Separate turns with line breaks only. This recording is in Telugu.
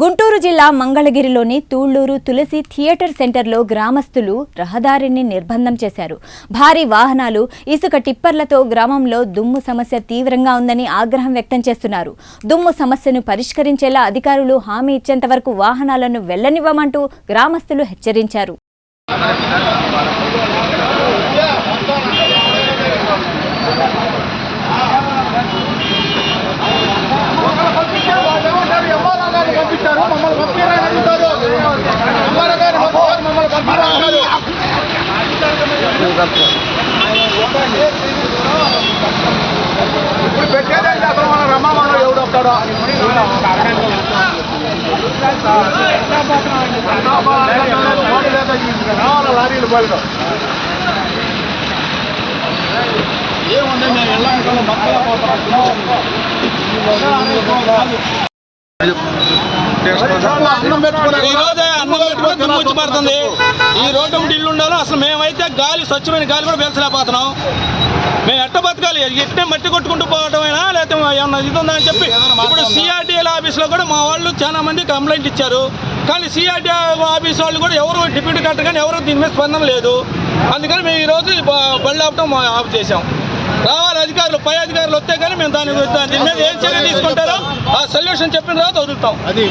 గుంటూరు జిల్లా మంగళగిరిలోని తూళ్ళూరు తులసి థియేటర్ సెంటర్లో గ్రామస్తులు రహదారిని నిర్బంధం చేశారు. భారీ వాహనాలు ఇసుక టిప్పర్లతో గ్రామంలో దుమ్ము సమస్య తీవ్రంగా ఉందని ఆగ్రహం వ్యక్తం చేస్తున్నారు. దుమ్ము సమస్యను పరిష్కరించేలా అధికారులు హామీ ఇచ్చేంత వరకు వాహనాలను వెళ్ళనివ్వమంటూ గ్రామస్తులు హెచ్చరించారు.
ఎవడు వస్తాడో మక్కల అన్నం
ఈ రోజే అన్నం పెట్టుకుని దుమ్ము పడుతుంది. ఈ రోడ్డు ఇల్లు ఉండాలి అసలు మేమైతే గాలి స్వచ్ఛమైన గాలి కూడా పీల్చలేకపోతున్నాం. బతకాలి. ఎట్టే మట్టి కొట్టుకుంటూ పోవటమేనా? లేకపోతే ఏమన్నా ఇది ఉందా అని చెప్పి ఇప్పుడు సిఆర్డీఎల్ ఆఫీస్లో కూడా మా వాళ్ళు చాలా మంది కంప్లైంట్ ఇచ్చారు. కానీ సిఆర్డీఏ ఆఫీస్ వాళ్ళు కూడా ఎవరు డిప్యూటీ కలెక్టర్ కానీ ఎవరు దీని మీద స్పందన లేదు. అందుకని మేము ఈరోజు బళ్ళు ఆపటం ఆఫ్ చేసాం రావాలి అధికారులు పై అధికారులు వస్తే కానీ మేము దాని దీని మీద ఏం చర్య తీసుకుంటారో ఆ సొల్యూషన్ చెప్పిన తర్వాత వదులుతాం.
అది